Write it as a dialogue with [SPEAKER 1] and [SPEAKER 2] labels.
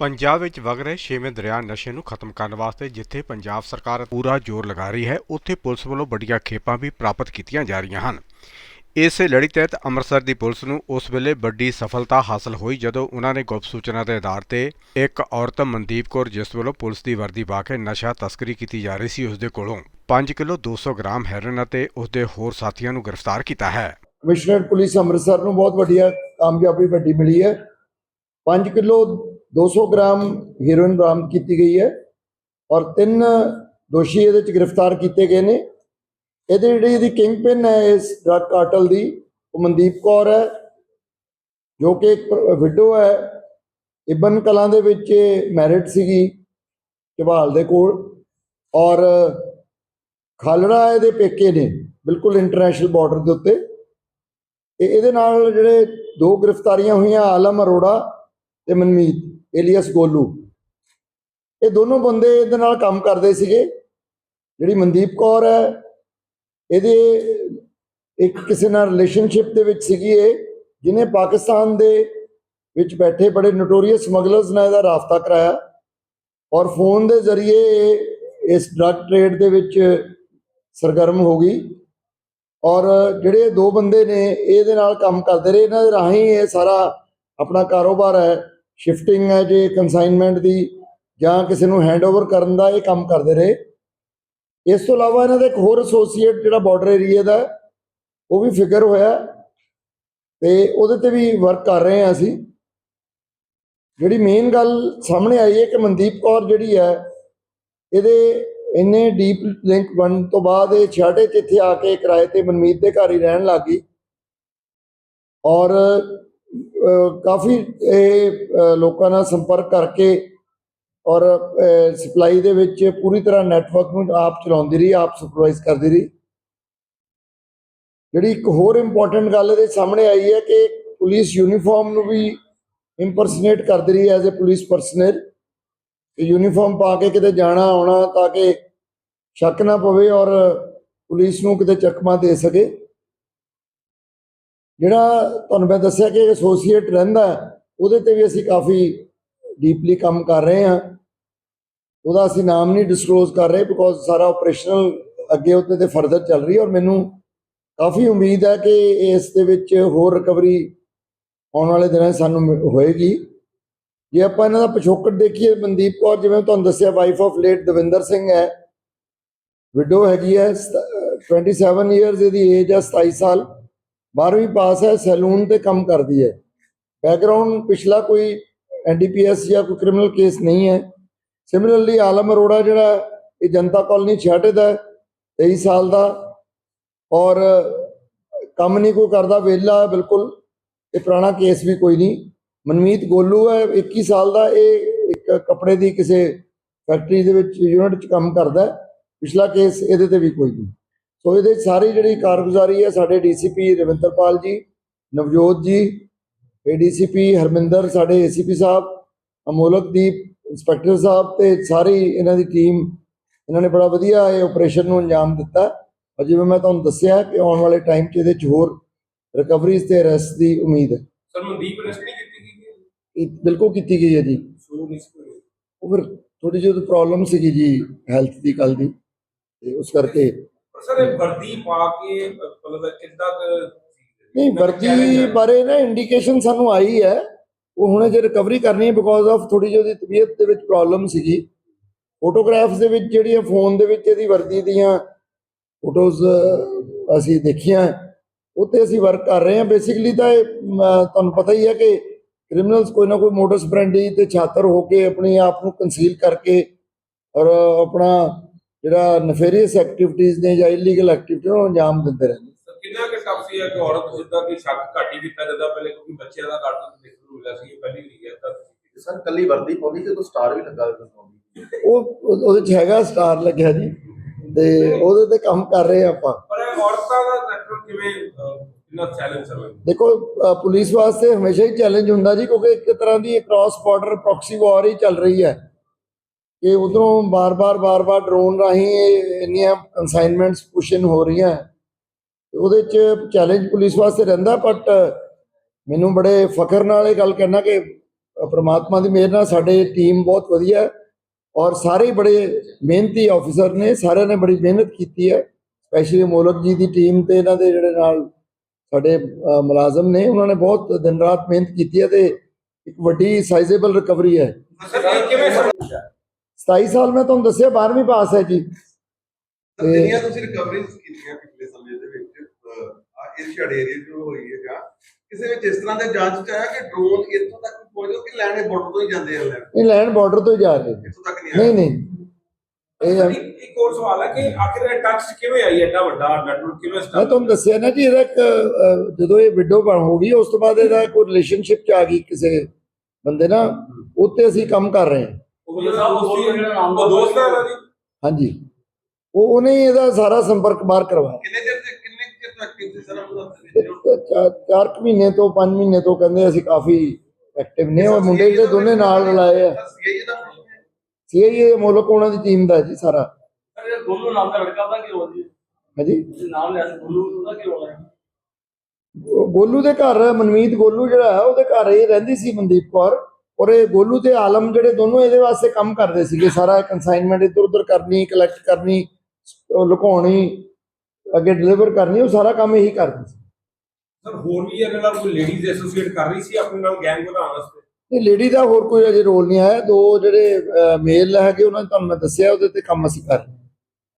[SPEAKER 1] ਪੰਜਾਬ ਵਿੱਚ ਵਗ ਰਹੇ ਛੇਵੇਂ ਦਰਿਆ ਨਸ਼ੇ ਨੂੰ ਖਤਮ ਕਰਨ ਵਾਸਤੇ ਜਿੱਥੇ ਪੰਜਾਬ ਸਰਕਾਰ ਪੂਰਾ ਜ਼ੋਰ ਲਗਾ ਰਹੀ ਹੈ, ਉੱਥੇ ਪੁਲਿਸ ਵੱਲੋਂ ਵੱਡੀਆਂ ਖੇਪਾਂ ਵੀ ਪ੍ਰਾਪਤ ਕੀਤੀਆਂ ਜਾ ਰਹੀਆਂ ਹਨ। ਇਸੇ ਲੜੀ ਤਹਿਤ ਅੰਮ੍ਰਿਤਸਰ ਦੀ ਪੁਲਿਸ ਨੂੰ ਉਸ ਵੇਲੇ ਵੱਡੀ ਸਫਲਤਾ ਹਾਸਲ ਹੋਈ ਜਦੋਂ ਉਹਨਾਂ ਨੇ ਗੁਪਤ ਸੂਚਨਾ ਦੇ ਆਧਾਰ ਤੇ ਇੱਕ ਔਰਤ ਮਨਦੀਪ ਕੌਰ, ਜਿਸ ਵੱਲੋਂ ਪੁਲਿਸ ਦੀ ਵਰਦੀ ਪਾ ਕੇ ਨਸ਼ਾ ਤਸਕਰੀ ਕੀਤੀ ਜਾ ਰਹੀ ਸੀ, ਉਸ ਦੇ ਕੋਲੋਂ 5 ਕਿਲੋ 200 ਗ੍ਰਾਮ ਹੈਰੋਇਨ ਅਤੇ ਉਸ ਦੇ ਹੋਰ ਸਾਥੀਆਂ ਨੂੰ ਗ੍ਰਿਫਤਾਰ ਕੀਤਾ ਹੈ।
[SPEAKER 2] ਕਮਿਸ਼ਨਰ, ਪੁਲਿਸ ਅੰਮ੍ਰਿਤਸਰ ਨੂੰ ਬਹੁਤ ਵੱਡੀਆ ਕਾਮਯਾਬੀ ਵੱਡੀ ਮਿਲੀ ਹੈ। 5 ਕਿਲੋ 200 ਗ੍ਰਾਮ ਹੀਰੋਇਨ ਬਰਾਮਦ ਕੀਤੀ ਗਈ ਹੈ ਔਰ ਤਿੰਨ ਦੋਸ਼ੀ ਇਹਦੇ ਚ ਗ੍ਰਿਫਤਾਰ ਕੀਤੇ ਗਏ ਨੇ। ਇਹਦੇ ਜਿਹੜੀ ਇਹਦੀ ਕਿੰਗ ਪਿਨ ਹੈ, ਇਸ ਡਰਗ ਕਾਰਟਲ ਦੀ, ਉਹ ਮਨਦੀਪ ਕੌਰ ਹੈ, ਜੋ ਕਿ ਇੱਕ ਵਿਡੋ ਹੈ। ਇਬਨ ਕਲਾਂ ਦੇ ਵਿੱਚ ਮੈਰਿਟ ਸੀਗੀ ਝਵਾਲ ਦੇ ਕੋਲ। ਔਰ ਖਾਲੜਾ ਇਹਦੇ ਪੇਕੇ ਨੇ, ਬਿਲਕੁਲ ਇੰਟਰਨੈਸ਼ਨਲ ਬਾਰਡਰ ਦੇ ਉੱਤੇ। ਤੇ ਇਹਦੇ ਨਾਲ ਜਿਹੜੇ ਦੋ ਗ੍ਰਿਫਤਾਰੀਆਂ ਹੋਈਆਂ, ਆਲਮ ਅਰੋੜਾ ਤੇ ਮਨਮੀਤ, ਏਲੀਅਸ ਗੋਲੂ। ਇਹ ਦੋਨੋਂ ਬੰਦੇ ਇਹਦੇ ਨਾਲ ਕੰਮ ਕਰਦੇ ਸੀਗੇ। ਜਿਹੜੀ ਮਨਦੀਪ ਕੌਰ ਹੈ, ਇਹਦੇ ਇੱਕ ਕਿਸੇ ਨਾਲ ਰਿਲੇਸ਼ਨਸ਼ਿਪ ਦੇ ਵਿੱਚ ਸੀਗੀ ਇਹ, ਜਿਹਨੇ ਪਾਕਿਸਤਾਨ ਦੇ ਵਿੱਚ ਬੈਠੇ ਬੜੇ ਨੋਟੋਰੀਅਸ ਸਮਗਲਰਸ ਨਾਲ ਇਹਦਾ ਰਾਫਤਾ ਕਰਾਇਆ। ਔਰ ਫੋਨ ਦੇ ਜ਼ਰੀਏ ਇਹ ਇਸ ਡਰੱਗ ਟ੍ਰੇਡ ਦੇ ਵਿੱਚ ਸਰਗਰਮ ਹੋ ਗਈ। ਔਰ ਜਿਹੜੇ ਦੋ ਬੰਦੇ ਨੇ, ਇਹਦੇ ਨਾਲ ਕੰਮ ਕਰਦੇ ਰਹੇ। ਇਹਨਾਂ ਦੇ ਰਾਹੀਂ ਇਹ ਸਾਰਾ ਆਪਣਾ ਕਾਰੋਬਾਰ ਹੈ। ਸ਼ਿਫਟਿੰਗ ਹੈ ਜੇ ਕੰਸਾਈਨਮੈਂਟ ਦੀ, ਜਾਂ ਕਿਸੇ ਨੂੰ ਹੈਂਡਓਵਰ ਕਰਨ ਦਾ ਇਹ ਕੰਮ ਕਰਦੇ ਰਹੇ। ਇਸ ਤੋਂ ਇਲਾਵਾ ਇਹਨਾਂ ਦਾ ਇੱਕ ਹੋਰ ਐਸੋਸੀਏਟ ਜਿਹੜਾ ਬਾਰਡਰ ਏਰੀਆ ਦਾ, ਉਹ ਵੀ ਫਿਕਰ ਹੋਇਆ ਤੇ ਉਹਦੇ ਤੇ ਵੀ ਵਰਕ ਕਰ ਰਹੇ ਹਾਂ ਅਸੀਂ। ਜਿਹੜੀ ਮੇਨ ਗੱਲ ਸਾਹਮਣੇ ਆਈ ਹੈ ਕਿ ਮਨਦੀਪ ਕੌਰ ਜਿਹੜੀ ਹੈ, ਇਹਦੇ ਇੰਨੇ ਡੀਪ ਲਿੰਕ ਬਣਨ ਤੋਂ ਬਾਅਦ ਇਹ ਛਾੜੇ ਚ ਇੱਥੇ ਆ ਕੇ ਕਿਰਾਏ ਤੇ ਮਨਮੀਤ ਦੇ ਘਰ ਹੀ ਰਹਿਣ ਲੱਗੀ ਔਰ ਕਾਫੀ ਇਹ ਲੋਕਾਂ ਨਾਲ ਸੰਪਰਕ ਕਰਕੇ ਔਰ ਸਪਲਾਈ ਦੇ ਵਿੱਚ ਪੂਰੀ ਤਰ੍ਹਾਂ ਨੈਟਵਰਕ ਨੂੰ ਆਪ ਚਲਾਉਂਦੀ ਰਹੀ, ਆਪ ਸੁਪਰਵਾਈਜ਼ ਕਰਦੀ ਰਹੀ। ਜਿਹੜੀ ਇੱਕ ਹੋਰ ਇੰਪੋਰਟੈਂਟ ਗੱਲ ਇਹਦੇ ਸਾਹਮਣੇ ਆਈ ਹੈ ਕਿ ਪੁਲਿਸ ਯੂਨੀਫਾਰਮ ਨੂੰ ਵੀ ਇੰਪਰਸਨੇਟ ਕਰਦੀ ਰਹੀ ਐਜ਼ ਅ ਪੁਲਿਸ ਪਰਸਨਲ ਕਿ ਯੂਨੀਫਾਰਮ ਪਾ ਕੇ ਕਿਤੇ ਜਾਣਾ, ਆਉਣਾ ਤਾਂ ਕਿ ਸ਼ੱਕ ਨਾ ਪਵੇ ਔਰ ਪੁਲਿਸ ਨੂੰ ਕਿਤੇ ਚਕਮਾ ਦੇ ਸਕੇ। ਜਿਹੜਾ ਤੁਹਾਨੂੰ ਮੈਂ ਦੱਸਿਆ ਕਿ ਐਸੋਸੀਏਟ ਰਹਿੰਦਾ ਉਹਦੇ ਤੇ ਵੀ ਅਸੀਂ ਕਾਫੀ ਡੀਪਲੀ ਕੰਮ ਕਰ ਰਹੇ ਹਾਂ। ਉਹਦਾ ਅਸੀਂ ਨਾਮ ਨਹੀਂ ਡਿਸਕਲੋਜ਼ ਕਰ ਰਹੇ ਬਿਕੋਜ਼ ਸਾਰਾ ਆਪਰੇਸ਼ਨਲ ਅੱਗੇ ਉੱਤੇ ਤੇ ਫਰਦਰ ਚੱਲ ਰਹੀ ਹੈ ਔਰ ਮੈਨੂੰ ਕਾਫੀ ਉਮੀਦ ਹੈ ਕਿ ਇਸ ਦੇ ਵਿੱਚ ਹੋਰ ਰਿਕਵਰੀ ਆਉਣ ਵਾਲੇ ਦਿਨਾਂ 'ਚ ਸਾਨੂੰ ਮਿ- ਹੋਏਗੀ। ਜੇ ਆਪਾਂ ਇਹਨਾਂ ਦਾ ਪਿਛੋਕੜ ਦੇਖੀਏ, ਮਨਦੀਪ ਕੌਰ, ਜਿਵੇਂ ਤੁਹਾਨੂੰ ਦੱਸਿਆ wife of late Davinder Singh ਹੈ। ਵਿਡੋ ਹੈਗੀ ਹੈ, ਸਤ- ਅਹ 27 ਇਅਰਸ ਇਹਦੀ ਏਜ ਹੈ 27 ਸਾਲ। 12ਵੀਂ ਪਾਸ ਹੈ ਸੈਲੂਨ ਤੇ ਕੰਮ ਕਰਦੀ ਹੈ। ਬੈਕਗ੍ਰਾਉਂਡ ਪਿਛਲਾ ਕੋਈ ਐਨਡੀਪੀਐਸ ਜਾਂ ਕੋਈ ਕ੍ਰਿਮੀਨਲ ਕੇਸ ਨਹੀਂ ਹੈ। ਸਿਮਿਲਰਲੀ ਆਲਮ ਅਰੋੜਾ ਜਿਹੜਾ ਇਹ ਜਨਤਾ ਕਾਲਨੀ ਛਾਟੇ ਦਾ ਹੈ, 23 ਸਾਲ ਦਾ। ਔਰ ਕੰਮ ਨਹੀਂ ਕੋਈ ਕਰਦਾ ਵਿਹਲਾ ਬਿਲਕੁਲ। ਇਹ ਪੁਰਾਣਾ ਕੇਸ ਵੀ ਕੋਈ ਨਹੀਂ। ਮਨਮੀਤ ਗੋਲੂ ਹੈ 21 ਸਾਲ ਦਾ। ਇਹ ਇੱਕ ਕੱਪੜੇ ਦੀ ਕਿਸੇ ਫੈਕਟਰੀ ਦੇ ਵਿੱਚ ਯੂਨਿਟ 'ਚ ਕੰਮ ਕਰਦਾ ਪਿਛਲਾ ਕੇਸ ਇਹਦੇ ਤੇ ਵੀ ਕੋਈ ਨਹੀਂ। ਸੋ ਇਹਦੇ ਸਾਰੀ ਜਿਹੜੀ ਕਾਰਗੁਜ਼ਾਰੀ ਹੈ ਸਾਡੇ ਡੀਸੀਪੀ ਰਵਿੰਦਰਪਾਲ ਜੀ ਨਵਜੋਤ ਜੀ ਏਡੀਸੀਪੀ ਹਰਮਿੰਦਰ ਸਾਡੇ ਏਸੀਪੀ ਸਾਹਿਬ ਅਮੋਲਕਦੀਪ ਇੰਸਪੈਕਟਰ ਸਾਹਿਬ ਤੇ ਸਾਰੀ ਇਹਨਾਂ ਦੀ ਟੀਮ ਇਹਨਾਂ ਨੇ ਬੜਾ ਵਧੀਆ ਇਹ ਆਪਰੇਸ਼ਨ ਨੂੰ ਅੰਜਾਮ ਦਿੱਤਾ। ਔਰ ਜਿਵੇਂ ਮੈਂ ਤੁਹਾਨੂੰ ਦੱਸਿਆ ਕਿ ਆਉਣ ਵਾਲੇ ਟਾਈਮ 'ਚ ਇਹਦੇ 'ਚ ਹੋਰ ਰਿਕਵਰੀਜ਼ ਤੇ ਅਰੈਸਟ ਦੀ ਉਮੀਦ ਹੈ।
[SPEAKER 3] ਸਰ ਮਨਦੀਪ ਅਰੈਸਟ ਨਹੀਂ ਕੀਤੀ ਗਈ ਹੈ?
[SPEAKER 2] ਇਹ ਬਿਲਕੁਲ ਕੀਤੀ ਗਈ ਹੈ ਜੀ। ਉਹ ਫਿਰ ਥੋੜੀ ਜਿਹੀ ਪ੍ਰੋਬਲਮ ਸੀਗੀ ਜੀ ਹੈਲਥ ਦੀ ਕੱਲ ਦੀ। ਤੇ ਉਸ ਕਰਕੇ
[SPEAKER 3] ਪਰ ਸਰ ਇਹ ਵਰਦੀ ਪਾ ਕੇ ਅ, ਮਤਲਬ ਕਿੱਦਾਂ ਕੁ ਸੀ?
[SPEAKER 2] ਨਹੀਂ ਵਰਦੀ ਬਾਰੇ ਨਾ ਇੰਡੀਕੇਸ਼ਨ ਸਾਨੂੰ ਆਈ ਹੈ। ਉਹ ਹੁਣੇ ਜੇ ਰਿਕਵਰੀ ਕਰਨੀ ਹੈ ਬਿਕੋਜ਼ ਆਫ ਥੋੜੀ ਜਿਹੀ ਉਹਦੀ ਤਬੀਅਤ ਦੇ ਵਿੱਚ ਪ੍ਰੋਬਲਮ ਸੀਗੀ। ਫੋਟੋਗ੍ਰਾਫਸ ਦੇ ਵਿੱਚ ਜਿਹੜੀਆਂ ਫੋਨ ਦੇ ਵਿੱਚ ਇਹਦੀ ਵਰਦੀ ਦੀਆਂ ਫੋਟੋਜ਼ ਅਸੀਂ ਦੇਖੀਆਂ। ਉਹ ਤੇ ਅਸੀਂ ਵਰਕ ਕਰ ਰਹੇ ਹਾਂ। ਬੇਸਿਕਲੀ ਤਾਂ ਇਹ ਤੁਹਾਨੂੰ ਪਤਾ ਹੀ ਹੈ ਕਿ ਕ੍ਰਿਮੀਨਲਸ ਕੋਈ ਨਾ ਕੋਈ ਮੋਟਰਸ ਬ੍ਰਾਂਡੀ ਤੇ ਛਾਤਰ ਹੋ ਕੇ ਆਪਣੇ ਆਪ ਨੂੰ ਕੰਸੀਲ ਕਰਕੇ ਔਰ ਆਪਣਾ ਜਿਹੜਾ ਨਫੇਰੀਅਸ ਐਕਟੀਵਿਟੀਜ਼ ਨੇ ਜਾਂ ਇਲੀਗਲ ਐਕਟੀਵਿਟੀਆਂ ਨੂੰ ਅੰਜਾਮ ਦਿੰਦੇ ਰਹਿੰਦੇ
[SPEAKER 3] ਕਿੰਨਾ ਕਿ ਟਫ ਸੀ ਕਿ ਔਰਤ ਜਿੱਦਾਂ ਕਿ ਸ਼ੱਕ ਘੱਟ ਕੀਤਾ ਜਾਂਦਾ ਪਹਿਲੇ ਕਿਉਂਕਿ ਬੱਚਿਆਂ ਦਾ ਘੱਟ ਦੇਖਣ ਨੂੰ ਮਿਲਿਆ ਸੀ ਇਹ ਪਹਿਲੀ ਵਾਰੀ ਹੈ ਤਾਂ।
[SPEAKER 4] ਸਰ ਕੱਲੀ ਵਰਦੀ ਪਾਉਂਦੀ ਕਿ ਕੋਈ ਸਟਾਰ ਵੀ ਲੱਗਾ ਹੋਇਆ ਪਾਉਂਦੀ?
[SPEAKER 2] ਉਹ ਉਹ- ਉਹਦੇ ਚ ਹੈਗਾ ਸਟਾਰ ਲੱਗਿਆ ਜੀ ਤੇ ਉਹਦੇ ਤੇ ਕੰਮ ਕਰ ਰਹੇ ਹਾਂ ਆਪਾਂ।
[SPEAKER 3] ਪਰ ਇਹ ਔਰਤਾਂ ਦਾ ਨੈਟਵਰਕ ਕਿਵੇਂ ਅ, ਕਿੰਨਾ ਚੈਲੰਜ ਸਰ
[SPEAKER 2] ਦੇਖੋ ਅ, ਪੁਲਿਸ ਵਾਸਤੇ ਹਮੇਸ਼ਾ ਹੀ ਚੈਲੰਜ ਹੁੰਦਾ ਜੀ ਕਿਉਂਕਿ ਇੱਕ ਤਰ੍ਹਾਂ ਦੀ ਕ੍ਰਾਸ ਬਾਰਡਰ ਪ੍ਰੋਕਸੀ ਵਾਰ ਹੀ ਚੱਲ ਰਹੀ ਹੈ। ਕਿ ਉਧਰੋਂ ਬਾਰ-ਬਾਰ ਬਾਰ-ਬਾਰ ਡਰੋਨ ਰਾਹੀਂ ਇਹ ਇੰਨੀਆਂ ਕਨਸਾਈਨਮੈਂਟਸ ਪੁਸ਼ਨ ਹੋ ਰਹੀਆਂ ਉਹਦੇ ਚ ਚੈਲੰਜ ਪੁਲਿਸ ਵਾਸਤੇ ਰਹਿੰਦਾ ਬਟ ਮੈਨੂੰ ਬੜੇ ਫਖਰ ਨਾਲ ਇਹ ਗੱਲ ਕਹਿਣਾ ਕਿ ਪ੍ਰਮਾਤਮਾ ਦੀ ਮਿਹਰ ਨਾਲ ਸਾਡੇ ਟੀਮ ਬਹੁਤ ਵਧੀਆ ਔਰ ਸਾਰੇ ਬੜੇ ਮਿਹਨਤੀ ਆਫੀਸਰ ਨੇ, ਸਾਰਿਆਂ ਨੇ ਬੜੀ ਮਿਹਨਤ ਕੀਤੀ ਹੈ। ਸਪੈਸ਼ਲੀ ਮੋਲਕ ਜੀ ਦੀ ਟੀਮ ਤੇ ਇਹਨਾਂ ਦੇ ਜਿਹੜੇ ਨਾਲ ਸਾਡੇ ਮੁਲਾਜ਼ਮ ਨੇ, ਉਹਨਾਂ ਨੇ ਬਹੁਤ ਦਿਨ ਰਾਤ ਮਿਹਨਤ ਕੀਤੀ ਹੈ ਤੇ ਇੱਕ ਵੱਡੀ ਸਾਈਜ਼ੇਬਲ ਰਿਕਵਰੀ ਹੈ। 27 ਸਾਲ ਮੈਂ ਤੁਹਾਨੂੰ ਦੱਸਿਆ 12ਵੀਂ ਪਾਸ ਹੈ ਜੀ।
[SPEAKER 5] ਤਾਂ ਜਿਹੜੀਆਂ ਤੁਸੀਂ ਰਿਕਵਰੀਜ਼ ਕੀਤੀਆਂ ਪਿਛਲੇ ਸਮੇਂ ਦੇ ਵਿੱਚ ਅਹ, ਆ ਏਸ਼ੀਆਡ ਏਰੀਆ ਜੋ ਹੋਈ ਹੈ ਜਾਂ ਕਿਸੇ ਵਿੱਚ ਇਸ ਤਰ੍ਹਾਂ ਦੇ ਜਾਂਚ ਚ ਆਇਆ ਕਿ ਡਰੋਨ ਇੱਥੋਂ ਤੱਕ ਪਹੁੰਚੋ ਕਿ ਲੈਣੇ ਬਾਰਡਰ ਤੋਂ ਹੀ ਜਾਂਦੇ ਆ ਲੈਣ
[SPEAKER 2] ਇਹ ਲੈਂਡ ਬਾਰਡਰ ਤੋਂ ਹੀ ਜਾ ਰਹੇ। ਨੇ
[SPEAKER 5] ਇੱਥੋਂ ਤੱਕ ਨਹੀਂ
[SPEAKER 2] ਨਹੀਂ ਨਹੀਂ। ਇਹ
[SPEAKER 3] ਇੱਕ ਹੋਰ ਸਵਾਲ ਹੈ ਕਿ ਆਖਿਰ ਇਹ ਟੱਚ ਕਿਵੇਂ ਆਈ ਐਡਾ ਵੱਡਾ ਨੈਟਵਰਕ ਕਿਵੇਂ
[SPEAKER 2] ਮੈਂ
[SPEAKER 3] ਸਟਾਰਟ
[SPEAKER 2] ਤੁਹਾਨੂੰ ਦੱਸਿਆ ਨਾ ਜੀ ਇਹਦਾ ਜਦੋਂ ਇਹ ਵਿਡੋ ਬਣ ਹੋ ਗਈ ਉਸ ਤੋਂ ਬਾਅਦ ਇਹਦਾ ਕੋਈ ਰਿਲੇਸ਼ਨਸ਼ਿਪ ਚ ਆ ਗਈ ਕਿਸੇ ਬੰਦੇ ਨਾਲ ਉੱਤੇ ਅਸੀਂ ਕੰਮ ਕਰ ਰਹੇ ਹਾਂ।
[SPEAKER 3] ਉਹ ਜਿਹੜਾ ਉਹ ਦੋਸਤ ਹੈ ਉਹਦਾ ਜੀ
[SPEAKER 2] ਹਾਂਜੀ। ਉਹ ਉਹਨੇ ਇਹਦਾ ਸਾਰਾ ਸੰਪਰਕ ਬਾਹਰ ਕਰਵਾਇਆ।
[SPEAKER 5] ਕਿੰਨੇ ਚਿਰ ਤੇ ਕਿੰਨੇ ਕੁ ਚਿਰ ਤੋਂ ਐਕਟਿਵ ਸੀ ਸਰ ਆਪਾਂ
[SPEAKER 2] ਚਾਰ ਕੁ ਮਹੀਨੇ ਤੋਂ 5 ਮਹੀਨੇ ਤੋਂ ਕਹਿੰਦੇ ਅਸੀਂ ਕਾਫੀ ਐਕਟਿਵ ਨੇ ਉਹ ਮੁੰਡੇ ਜਿਹੜੇ ਦੋਨੇ ਨਾਲ ਰਲਾਏ ਆ।
[SPEAKER 5] ਸੀਆਈਏ ਦਾ
[SPEAKER 2] ਸੀਆਈਏ ਮੁਲਕ ਉਹਨਾਂ ਦੀ ਟੀਮ ਦਾ ਜੀ ਸਾਰਾ।
[SPEAKER 6] ਅਰੇ ਗੋਲੂ ਨਾਮ ਦਾ ਲੜਕਾ ਦਾ ਕੀ ਹੋ ਜੀ?
[SPEAKER 2] ਹਾਂਜੀ।
[SPEAKER 6] ਤੁਸੀਂ ਨਾਮ ਲਿਆ ਸੀ ਗੋਲੂ ਉਹਦਾ ਕੀ ਹੋ ਰਿਹਾ
[SPEAKER 2] ਗੋ- ਗੋਲੂ ਦੇ ਘਰ ਮਨਮੀਤ ਗੋਲੂ ਜਿਹੜਾ ਹੈ ਉਹਦੇ ਘਰ ਇਹ ਰਹਿੰਦੀ ਸੀ ਮਨਦੀਪ ਕੌਰ। ਔਰ ਇਹ ਗੋਲੂ ਤੇ ਆਲਮ ਜਿਹੜੇ ਦੋਨੋਂ ਇਹਦੇ ਵਾਸਤੇ ਕੰਮ ਕਰਦੇ ਸੀਗੇ ਸਾਰਾ ਕਨਸਾਈਨਮੈਂਟ ਇੱਧਰ ਉੱਧਰ ਕਰਨੀ ਕਲੈਕਟ ਕਰਨੀ ਲੁਕਾਉਣੀ ਅੱਗੇ ਡਿਲੀਵਰ ਕਰਨੀ ਉਹ ਸਾਰਾ ਕੰਮ ਇਹੀ ਕਰਦੇ ਸੀ।
[SPEAKER 3] ਸਰ ਹੋਰ ਵੀ ਇਹਦੇ ਨਾਲ ਕੋਈ ਲੇਡੀਜ਼ ਐਸੋਸੀਏਟ ਕਰ ਰਹੀ ਸੀ ਆਪਣੇ ਨਾਲ ਗੈਂਗ ਬਣਾਉਣ ਵਾਸਤੇ?
[SPEAKER 2] ਇਹ ਲੇਡੀ ਦਾ ਹੋਰ ਕੋਈ ਅਜੇ ਰੋਲ ਨਹੀਂ ਆਇਆ। ਦੋ ਜਿਹੜੇ ਮੇਲ ਹੈਗੇ ਉਹਨਾਂ ਨੇ ਤੁਹਾਨੂੰ ਮੈਂ ਦੱਸਿਆ ਉਹਦੇ ਤੇ ਕੰਮ ਅਸੀਂ ਕਰ ਰਹੇ ਹਾਂ।